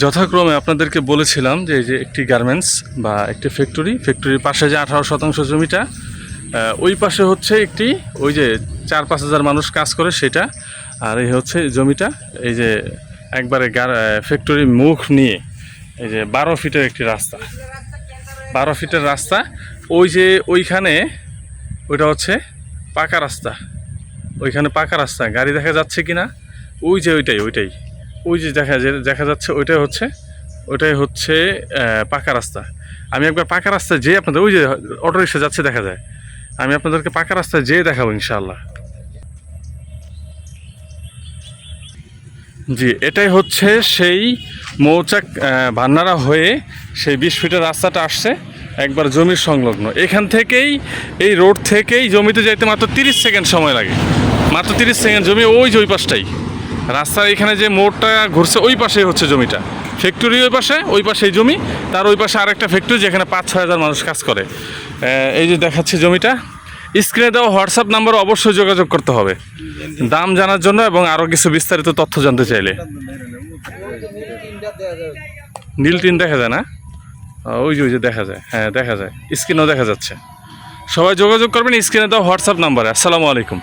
যথাক্রমে আপনাদেরকে বলেছিলাম যে যে একটি গার্মেন্টস বা একটি ফ্যাক্টরি ফ্যাক্টরির পাশে যে আঠারো শতাংশ জমিটা ওই পাশে হচ্ছে একটি, ওই যে চার পাঁচ হাজার মানুষ কাজ করে সেটা, আর এই হচ্ছে জমিটা, এই যে একবারে ফ্যাক্টরি মুখ নিয়ে, এই যে বারো ফিটের একটি রাস্তা। বারো ফিটের রাস্তা, ওই যে ওইখানে, ওইটা হচ্ছে পাকা রাস্তা। ওইখানে পাকা রাস্তা, গাড়ি দেখা যাচ্ছে কি না ওই যে ওইটাই ওইটাই। ওই যে দেখা দেখা যাচ্ছে ওইটাই হচ্ছে ওইটাই হচ্ছে পাকা রাস্তা। আমি একবার পাকা রাস্তায় যেয়ে আপনাদের, ওই যে অটো রিক্সা যাচ্ছে দেখা যায়। আমি আপনাদেরকে পাকা রাস্তায় যেয়ে দেখাবো ইনশাআল্লাহ। জি, এটাই হচ্ছে সেই মৌচাক ভান্নারা হয়ে সেই বিশ ফিটের রাস্তাটা আসছে, একবার জমির সংলগ্ন। এখান থেকেই, এই রোড থেকেই জমিতে যাইতে মাত্র তিরিশ সেকেন্ড সময় লাগে। মাত্র তিরিশ সেকেন্ড জমি ওই যে পাশটাই। রাস্তার এখানে যে মোড়টা ঘুরছে, ওই পাশেই হচ্ছে জমিটা। ফ্যাক্টরি ওই পাশে ওই পাশে জমি। তার ওই পাশে আরেকটা ফ্যাক্টরি যেখানে পাঁচ ছয় হাজার মানুষ কাজ করে। এই যে দেখাচ্ছে জমিটা। স্ক্রিনে দেওয়া হোয়াটসঅ্যাপ নাম্বার অবশ্যই যোগাযোগ করতে হবে। দাম জানার জন্য এবং আরও কিছু বিস্তারিত তথ্য জানতে চাইলে। নীল টিন দেখা যায় না? ওই যে ওই যে দেখা যায়। হ্যাঁ দেখা যায়। স্ক্রিনেও দেখা যাচ্ছে। সবাই যোগাযোগ করবেন স্ক্রিনে দেওয়া হোয়াটসঅ্যাপ নাম্বারে আসসালামু আলাইকুম।